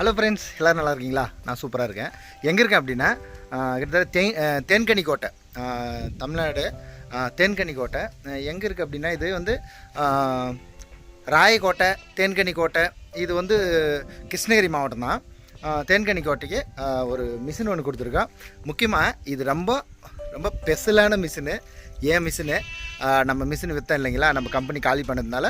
Hello friends எல்லோரும் நல்லா இருக்கீங்களா? நான் சூப்பராக இருக்கேன். எங்கே இருக்கேன் அப்படின்னா கிட்டத்தட்ட தேன் தேன்கனி கோட்டை. தமிழ்நாடு தேன்கனி கோட்டை. எங்கே இருக்குது அப்படின்னா இது வந்து ராயக்கோட்டை தேன்கனி கோட்டை. இது வந்து கிருஷ்ணகிரி மாவட்டம் தான். தேன்கனி கோட்டைக்கு ஒரு மிஷின் ஒன்று கொடுத்துருக்கோம் முக்கியமாக இது ரொம்ப ரொம்ப ஸ்பெஷலான மிஷினு ஏன் மிஷினு நம்ம மிஷின் விற்றோம் இல்லைங்களா? நம்ம கம்பெனி காலி பண்ணதுனால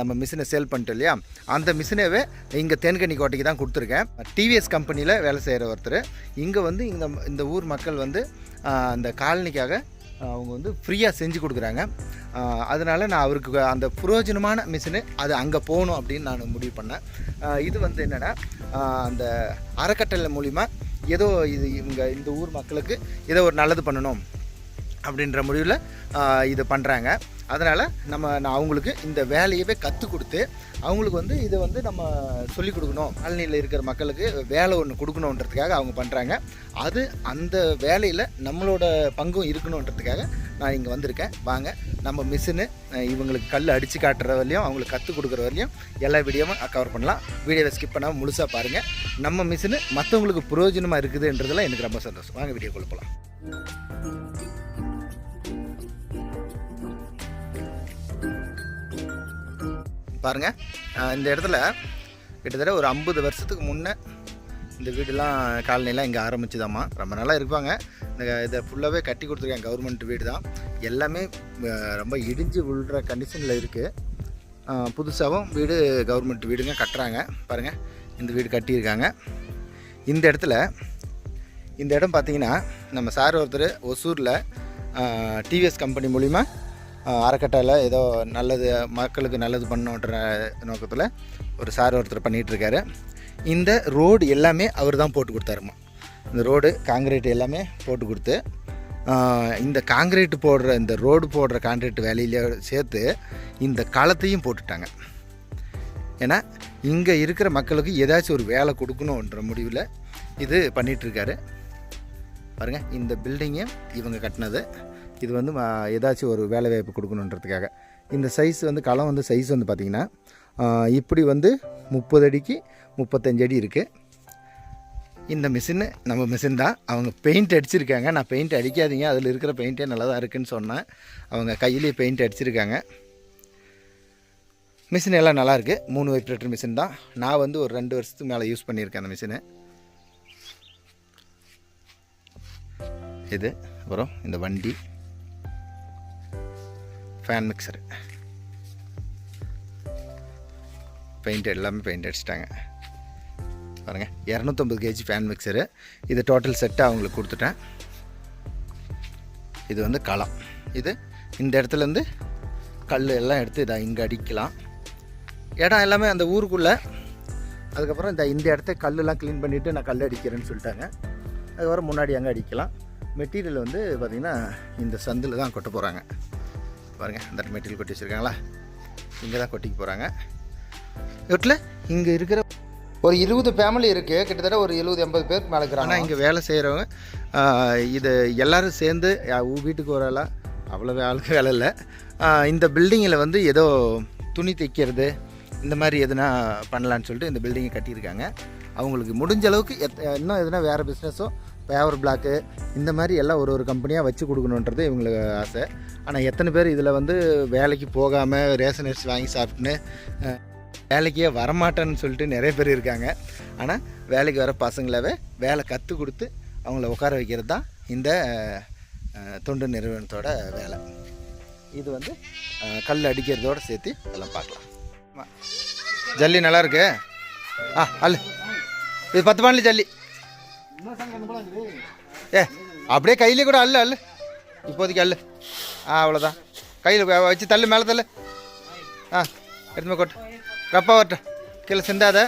நம்ம மிஷினை சேல் பண்ணிட்டோம் இல்லையா? அந்த மிஷினவே இங்கே தேன்கனி கோட்டைக்கு தான் கொடுத்துருக்கேன். டிவிஎஸ் கம்பெனியில் வேலை செய்கிற ஒருத்தர். இங்கே வந்து இந்த இந்த ஊர் மக்கள் வந்து அந்த காலனிக்காக அவங்க வந்து ஃப்ரீயாக செஞ்சு கொடுக்குறாங்க. அதனால் நான் அவருக்கு அந்த புரோஜனமான மிஷினு அது அங்கே போகணும் அப்படின்னு நான் முடிவு பண்ணேன். இது வந்து என்னென்னா அந்த அறக்கட்டளை மூலிமா ஏதோ இது இவங்க இந்த ஊர் மக்களுக்கு ஏதோ ஒரு நல்லது பண்ணணும். அப்படின்ற முடிவில் இது பண்ணுறாங்க அதனால் நம்ம நான் அவங்களுக்கு இந்த வேலையவே கற்றுக் கொடுத்து அவங்களுக்கு வந்து இதை வந்து நம்ம சொல்லிக் கொடுக்கணும். காலனியில் இருக்கிற மக்களுக்கு வேலை ஒன்று கொடுக்கணுன்றதுக்காக அவங்க பண்ணுறாங்க அது அந்த வேலையில் நம்மளோட பங்கும் இருக்கணுன்றதுக்காக நான் இங்கே வந்திருக்கேன். வாங்க நம்ம மிஷினு இவங்களுக்கு கல் அடித்து காட்டுற வரையும் அவங்களுக்கு கற்றுக் கொடுக்குற வரையும் எல்லா வீடியோவும் கவர் பண்ணலாம். வீடியோவை ஸ்கிப் பண்ணாமல் முழுசாக பாருங்கள் நம்ம மிஷினு மற்றவங்களுக்கு பிரயோஜனமாக இருக்குதுன்றதுல எனக்கு ரொம்ப சந்தோஷம். வாங்க வீடியோ கொடுப்பலாம் பாருங்கள் இந்த இடத்துல கிட்டத்தட்ட ஒரு ஐம்பது வருஷத்துக்கு முன்னே இந்த வீடுலாம் காலனிலாம் இங்கே ஆரம்பிச்சுதாம்மா. ரொம்ப நல்லா இருப்பாங்க இந்த இதை ஃபுல்லாகவே கட்டி கொடுத்துருக்காங்க கவர்மெண்ட் வீடு தான். எல்லாமே ரொம்ப இடிஞ்சு விழுற கண்டிஷனில் இருக்குது புதுசாகவும் வீடு கவர்மெண்ட் வீடுங்க கட்டுறாங்க. பாருங்கள் இந்த வீடு கட்டியிருக்காங்க. இந்த இடத்துல இந்த இடம் பார்த்தீங்கன்னா நம்ம சார் ஒருத்தர் ஒசூரில் டிவிஎஸ் கம்பெனி மூலிமா அறக்கட்டையில் ஏதோ நல்லது மக்களுக்கு நல்லது பண்ணணுன்ற நோக்கத்தில் ஒரு சார் ஒருத்தர் பண்ணிகிட்ருக்காரு இந்த ரோடு எல்லாமே அவர் தான் போட்டு கொடுத்தாருமா. இந்த ரோடு காங்கிரீட் எல்லாமே போட்டு கொடுத்து இந்த காங்கிரீட் போடுற இந்த ரோடு போடுற காங்கிரீட் வேலையில சேர்த்து இந்த களத்தையும் போட்டுட்டாங்க. ஏன்னா இங்கே இருக்கிற மக்களுக்கு ஏதாச்சும் ஒரு வேலை கொடுக்கணுன்ற முடிவில் இது பண்ணிகிட்ருக்காரு பாருங்கள் இந்த பில்டிங்கும் இவங்க கட்டினது. இது வந்து ஏதாச்சும் ஒரு வேலை வாய்ப்பு கொடுக்கணுன்றதுக்காக. இந்த சைஸ் வந்து களம் வந்து சைஸ் வந்து பார்த்திங்கன்னா இப்படி வந்து முப்பது அடிக்கு முப்பத்தஞ்சு அடி இருக்குது இந்த மிஷினு நம்ம மிஷின் தான். அவங்க பெயிண்ட் அடிச்சிருக்காங்க. நான் பெயிண்ட் அடிக்காதீங்க. அதில் இருக்கிற பெயிண்டே நல்லா தான் இருக்குதுன்னு சொன்னேன். அவங்க கையிலேயே பெயிண்ட் அடிச்சிருக்காங்க. மிஷின் எல்லாம் நல்லாயிருக்கு மூணு வைப்ரேட்டர் மிஷின் தான். நான் வந்து ஒரு ரெண்டு வருஷத்துக்கு மேலே யூஸ் பண்ணியிருக்கேன் அந்த மிஷினை இது அப்புறம் இந்த வண்டி. ஃபேன் மிக்சரு பெயிண்ட் எல்லாமே பெயிண்ட் அடிச்சிட்டாங்க. பாருங்கள் இரநூத்தம்பது கேஜி ஃபேன் மிக்சரு இது டோட்டல் செட்டை அவங்களுக்கு கொடுத்துட்டேன். இது வந்து களம். இது இந்த இடத்துலேருந்து கல் எல்லாம் எடுத்து இதை இங்கே அடிக்கலாம். இடம் எல்லாமே அந்த ஊருக்குள்ளே. அதுக்கப்புறம் இந்த இந்த இடத்த கல்லெலாம் க்ளீன் பண்ணிவிட்டு நான் கல் அடிக்கிறேன்னு சொல்லிட்டாங்க. அதுக்கப்புறம் முன்னாடி அங்கே அடிக்கலாம். மெட்டீரியல் வந்து பார்த்திங்கன்னா இந்த சந்தில் தான் கொட்ட போகிறாங்க பாருங்கள் அந்த மெட்டீரியல் கொட்டி வச்சுருக்காங்களா? இங்கே தான் கொட்டிக்க போகிறாங்க வீட்டில் இங்கே இருக்கிற ஒரு இருபது ஃபேமிலி இருக்குது கிட்டத்தட்ட ஒரு எழுபது எண்பது பேருக்கு மேலே இருக்கிறாங்க. ஆனால் இங்கே வேலை செய்கிறவங்க இது எல்லாரும் சேர்ந்து வீட்டுக்கு வரலாம் அவ்வளோ ஆளுக்கு வேலை இல்லை. இந்த பில்டிங்கில் வந்து ஏதோ துணி தைக்கிறது இந்த மாதிரி எதுனா பண்ணலான்னு சொல்லிட்டு இந்த பில்டிங்கை கட்டியிருக்காங்க. அவங்களுக்கு முடிஞ்ச அளவுக்கு எத் இன்னும் எதுனா வேறு பிஸ்னஸோ பேவர் பிளாக்கு இந்த மாதிரி எல்லாம் ஒரு ஒரு கம்பெனியாக வச்சு கொடுக்கணுன்றது இவங்களுக்கு ஆசை. ஆனால் எத்தனை பேர் இதில் வந்து வேலைக்கு போகாமல் ரேஷன் அரிசி வாங்கி சாப்பிட்டுன்னு வேலைக்கே வரமாட்டேன்னு சொல்லிட்டு நிறைய பேர் இருக்காங்க. ஆனால் வேலைக்கு வர பசங்களாவே வேலை கற்றுக் கொடுத்து அவங்கள உட்கார வைக்கிறது தான் இந்த தொண்டு நிறுவனத்தோட வேலை. இது வந்து கல் அடிக்கிறதோட சேர்த்து இதெல்லாம் பார்க்கலாம். ஜல்லி நல்லாயிருக்கு ஆ அல்ல இது பத்து பாண்டில் ஜல்லி. ஏ அப்படியே கையிலே கூட அல்ல அல்ல. இப்போதைக்கு அல்ல. ஆ அவ்வளோதான் கையில் வச்சு தள்ளு மேலே தள்ளு. ஆ எடுத்துமே கொட்டு. ரப்பா வரட்ட கீழே சிந்தாத.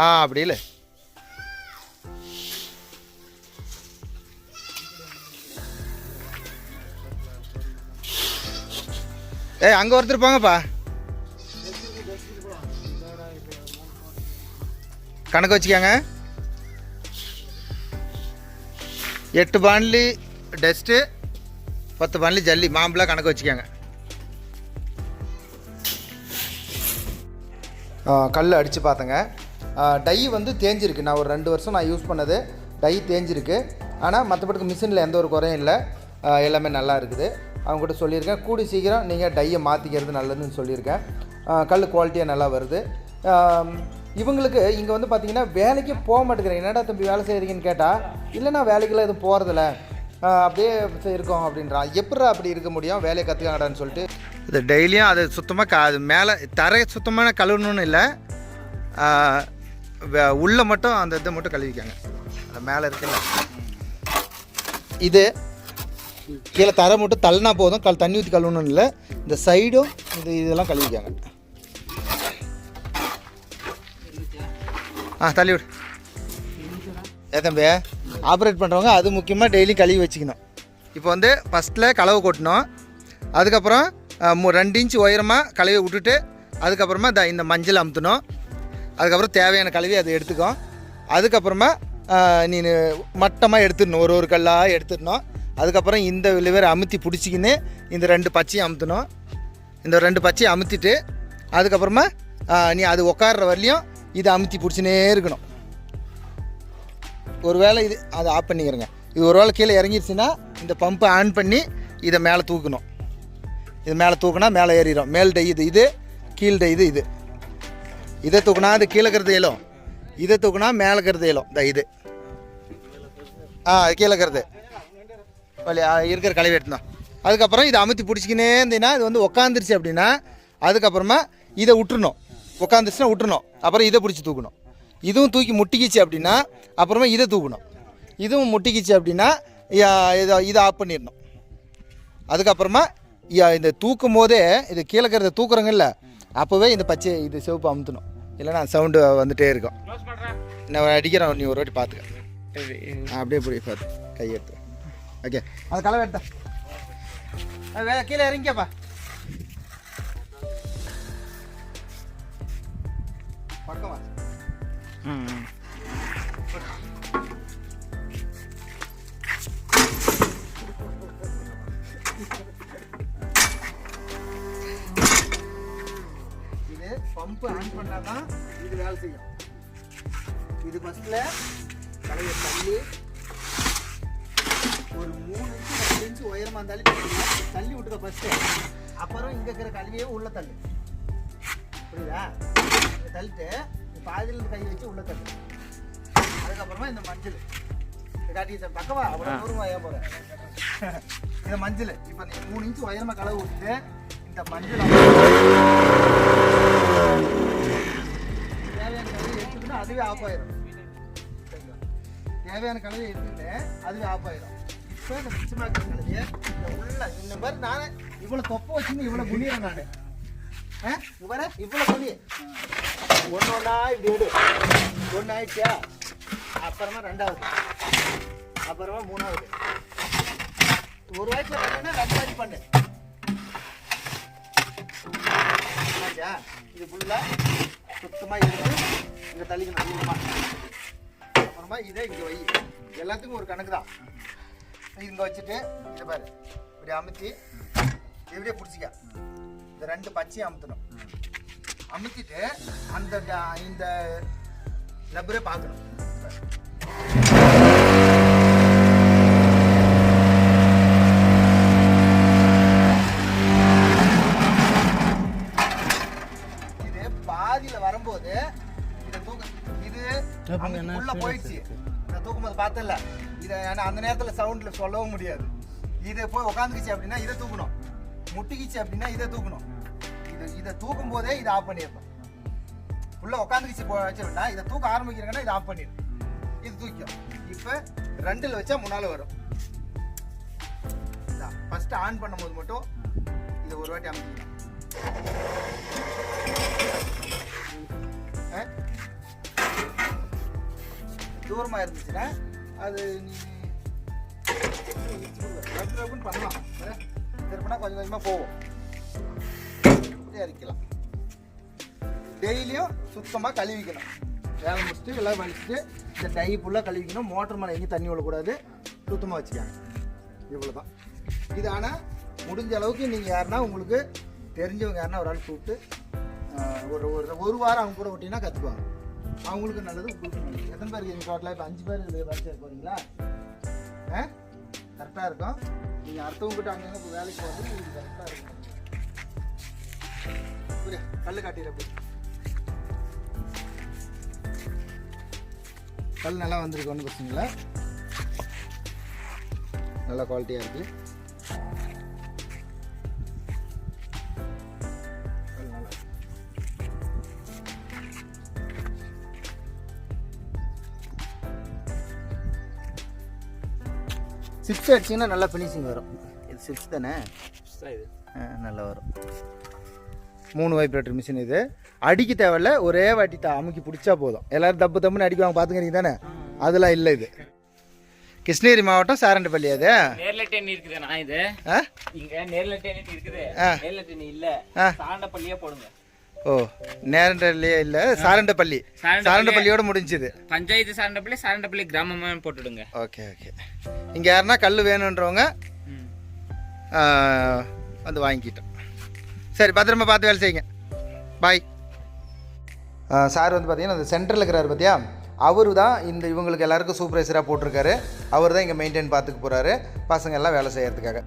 ஆ அப்படி இல்லை. ஏய் அங்கே ஒருத்தர் போங்கப்பா. கணக்கு வச்சுக்கோங்க. எட்டு பாண்ட்லி டஸ்ட்டு பத்து பாண்டிலி ஜல்லி. மாம்பழம் கணக்கு வச்சுக்கோங்க. கல் அடித்து பார்த்தேங்க டை வந்து தேஞ்சிருக்கு. நான் ஒரு ரெண்டு வருஷம் நான் யூஸ் பண்ணது. டை தேஞ்சிருக்கு. ஆனால் மற்றபடிக்கு மிஷினில் எந்த ஒரு குறையும் இல்லை. எல்லாமே நல்லா இருக்குது. அவங்க கூட சொல்லியிருக்கேன். கூடி சீக்கிரம் நீங்கள் டையை மாற்றிக்கிறது நல்லதுன்னு சொல்லியிருக்கேன். கல் குவாலிட்டியாக நல்லா வருது. இவங்களுக்கு இங்கே வந்து பார்த்தீங்கன்னா வேலைக்கு போக மாட்டேங்கிறேன். என்னடா தம்பி வேலை செய்கிறீங்கன்னு கேட்டால் இல்லை நான் வேலைக்கெல்லாம் எதுவும் போகிறதில்ல அப்படியே இருக்கோம் அப்படின்றான் எப்படா அப்படி இருக்க முடியும்? வேலையை கற்றுக்காங்கடான்னு சொல்லிட்டு. இது டெய்லியும் அது சுத்தமாக க அது மேலே தரை சுத்தமான கழுவணும்னு இல்லை. உள்ளே மட்டும் அந்த இதை மட்டும் கழுவிக்காங்க. அந்த மேலே இருக்குல்ல. இது கீழே தரை மட்டும் தள்ளினா போதும். கல் தண்ணி ஊற்றி கழுவணும்னு இல்லை. இந்த சைடும் இது இதெல்லாம் கழுவிக்காங்க. ஆ தள்ளி விடு. ஏ தம்பி ஆப்ரேட் பண்ணுறவங்க அது முக்கியமாக டெய்லி கழுவி வச்சுக்கணும். இப்போ வந்து ஃபஸ்ட்டில் கலவை கொட்டணும். அதுக்கப்புறம் மு- ரெண்டு இன்ச் உயரமாக கழுவி விட்டுட்டு அதுக்கப்புறமா த இந்த மஞ்சள் அமுத்தணும். அதுக்கப்புறம் தேவையான கழுவி அதை எடுத்துக்கும் அதுக்கப்புறமா நீ மட்டமாக எடுத்துடணும். ஒரு ஒரு கல்லாக எடுத்துடணும். அதுக்கப்புறம் இந்த லிவர் அமுத்தி பிடிச்சிக்கின்னு இந்த ரெண்டு பச்சையும் அமுத்தணும். இந்த ரெண்டு பச்சையும் அமுத்திட்டு அதுக்கப்புறமா நீ அது உட்கார்ற வரலையும் இதை அமுத்தி பிடிச்சினே இருக்கணும். ஒரு வேளை இது அதை ஆஃப் பண்ணிக்கிறேங்க. இது ஒரு வேளை கீழே இறங்கிருச்சுன்னா இந்த பம்பை ஆன் பண்ணி இதை மேலே தூக்கணும். இது மேலே தூக்குனா மேலே ஏறிடும் மேல் டை இது இது கீழ் டை இது இது. இதை தூக்குனா அது கீழே இருக்கிறது இயலும். இதை தூக்குனா மேலே இருக்கிறது இயலும். இந்த இது. ஆ அது கீழே இருக்கிறது. வழி இருக்கிற களை எடுத்துனோம். அதுக்கப்புறம் இதை அமுத்தி பிடிச்சிக்கினே இருந்தீங்கன்னா இது வந்து உக்காந்துருச்சு அப்படின்னா அதுக்கப்புறமா இதை விட்டுருணும் உட்காந்துச்சுன்னா விட்டுணும் அப்புறம் இதை பிடிச்சி தூக்கணும். இதுவும் தூக்கி முட்டிக்கிச்சு அப்படின்னா அப்புறமா இதை தூக்கணும். இதுவும் முட்டிக்கிச்சு அப்படின்னா இதை இதை ஆஃப் பண்ணிடணும். அதுக்கப்புறமா இந்த தூக்கும் போதே இது கீழே இருக்கிறத தூக்குறோங்கல்ல அப்போவே இந்த பச்சை இது சிவப்பு அமுத்தணும். இல்லைன்னா சவுண்டு வந்துகிட்டே இருக்கும். நான் அடிக்கிறேன் நீ ஒரு வாட்டி பார்த்துக்க அப்படியே போய் பார்த்து கையெடுத்து. ஓகே அது கலவை எடுத்தா. கீழே இறங்கிக்கப்பா. பக்கமா இது பம்ப் ஆன் பண்ணால் தான் இது வேலை செய்யும். இது ஃபஸ்ட்டில் கடையை தள்ளி ஒரு மூணு இன்ச்சு ரெண்டு இன்ச்சு உயரமாக இருந்தாலும் தள்ளி- தள்ளி விட்டுக்க ஃபஸ்ட்டு அப்புறம் இங்கே இருக்கிற கல்வியை உள்ள தள்ளு. புரியுதா? தள்ளிட்டு பாதியில் கை வச்சு உள்ள தள்ளு. அதுக்கப்புறமா இந்த மஞ்சள். காட்டி பக்கவா? அவ்வளோ தூரம் ஏன் போகிறேன் இந்த மஞ்சள். இப்போ நீ மூணு இன்ச்சு உயரமாக கலவு விட்டுட்டு இந்த மஞ்சள் தேவையான கலவை எடுத்துக்கிட்டு அதுவே ஆஃப் சரிங்களா? தேவையான கலவையை எடுத்துக்கிட்டு அதுவே ஆஃப் ஆயிடும் இப்போ இந்த மிச்சமாக இருக்கிற கலவையை இந்த உள்ள இந்த மாதிரி நான் இவ்வளோ தொப்பை வச்சுன்னு இவ்வளோ குனிறேன் நான். ஆ இவ்வளோ குனி ஒன்று ஒன்றா இப்படி எடு. ஒன்று ஆயிடுச்சியா? அப்புறமா ரெண்டாவது. அப்புறமா மூணாவது. ஒரு வயசுல பண்ணுன்னா ரெண்டு வாட்டி பண்ணு. ஆச்சா இது ஃபுல்லாக சுத்தமாக எடுத்து இங்கே தள்ளிக்கணும் அதிகமாக அப்புறமா இதை இங்கே வை. எல்லாத்துக்கும் ஒரு கணக்கு தான். இங்கே வச்சுட்டு இதை பாரு. இப்படி அமுத்தி இப்படியே பிடிச்சிக்க. இந்த ரெண்டு பச்சையும் அமுத்தணும். அமுத்திட்டு அந்த இந்த லப்பரே பார்க்கணும். இது பாதியில வரும்போது இதை தூக்க இது உள்ள போயிடுச்சு. நான் தூக்கும்போது பார்த்தல இதை அந்த நேரத்துல சவுண்ட்ல சொல்லவும் முடியாது. இது போய் உட்காந்துக்கிச்சு அப்படின்னா இதை தூக்கணும். முட்டிக்கிச்சு அப்படின்னா இதை தூக்கணும். இதை தூக்கும் போதே இதை ஆஃப் பண்ணிடணும் உள்ள உட்காந்துக்கிச்சு போ வச்சுருந்தா இதை தூக்க ஆரம்பிக்கிறீங்கன்னா இதை ஆஃப் பண்ணிடும் இது தூக்கும் இப்போ ரெண்டில் வச்சா முன்னால் வரும். ஃபர்ஸ்ட் ஆன் பண்ணும்போது மட்டும் இதை ஒரு வாட்டி அமைக்கணும். தூரமாக இருந்துச்சுன்னா அது நீ பண்ணலாம். திருப்பினா கொஞ்சம் கொஞ்சமாக போகும். இறக்கலாம் அரிக்கலாம். டெய்லியும் சுத்தமாக கழுவிக்கணும். வேலை முடிச்சுட்டு எல்லாம் வலிச்சுட்டு இந்த டை ஃபுல்லாக கழுவிக்கணும். மோட்டர் மேலே எங்கேயும் தண்ணி விடக்கூடாது சுத்தமாக வச்சுக்காங்க. இவ்வளோ தான் இது ஆனால் முடிஞ்ச அளவுக்கு நீங்கள் யாருன்னா உங்களுக்கு தெரிஞ்சவங்க யாருன்னா ஒரு ஆள் கூப்பிட்டு ஒரு ஒரு ஒரு வாரம் அவங்க கூட விட்டிங்கன்னா கற்றுக்குவாங்க அவங்களுக்கு நல்லது உங்களுக்கு நல்லது. எத்தனை பேருக்கு எங்கள் டோட்டலாக இப்போ அஞ்சு பேர் இது வேலை செய்ய போகிறீங்களா ஆ கரெக்டாக இருக்கும் நீங்கள் அடுத்தவங்ககிட்ட அங்கங்கே அங்கே வேலைக்கு போகிறது உங்களுக்கு கரெக்டாக இருக்கும். புரியா கல் அப்படி கல் நல்லா வந்திருக்கு ஒன்றும் பிரச்சனை இல்லை. நல்ல குவாலிட்டியாக இருக்குது. சிப்ஸ் அடிச்சிங்கன்னா நல்லா ஃபினிஷிங் வரும். இது சிப்ஸ் தானே இது. ஆ, நல்லா வரும். மூணு வைப்ரேட்டர் மிஷின் இது. அடிக்க தேவையில்ல ஒரே வாட்டி தான் அமுக்கி பிடிச்சா போதும். எல்லாரும் தப்பு தப்புன்னு அடிக்குவாங்க பார்த்துக்கிறீங்க தானே? அதெல்லாம் இல்லை இது. கிருஷ்ணகிரி மாவட்டம் சாரண்டப்பள்ளி அது. நேர்ல டென் இருக்குது நான் இது. இங்க நேர்ல டென் இருக்குது. நேர்ல டென் இல்ல. ஆ. சாண்டப்பள்ளியே போடுங்க. ஓ நேரண்டல்லையே இல்லை சாரண்டப்பள்ளி. சாரண்டப்பள்ளி. சாரண்டப்பள்ளியோட முடிஞ்சுது. பஞ்சாயத்து சாண்டப்பள்ளி சாண்டப்பள்ளி கிராமமா போட்டுடுங்க. Okay okay. இங்கே யாருன்னா கல் வேணுன்றவங்க வந்து வாங்கிக்கிட்டோம். சரி பத்திரமா பார்த்து வேலை செய்யுங்க. பாய் சார் வந்து பார்த்தீங்கன்னா அந்த சென்டரில் இருக்கிறாரு பார்த்தியா அவர் தான் இந்த இவங்களுக்கு எல்லாருக்கும் சூப்பர்வைசராக போட்டிருக்காரு. அவர் தான் இங்கே மெயின்டைன் பார்த்துக்க போகிறாரு பசங்க எல்லாம் வேலை செய்கிறதுக்காக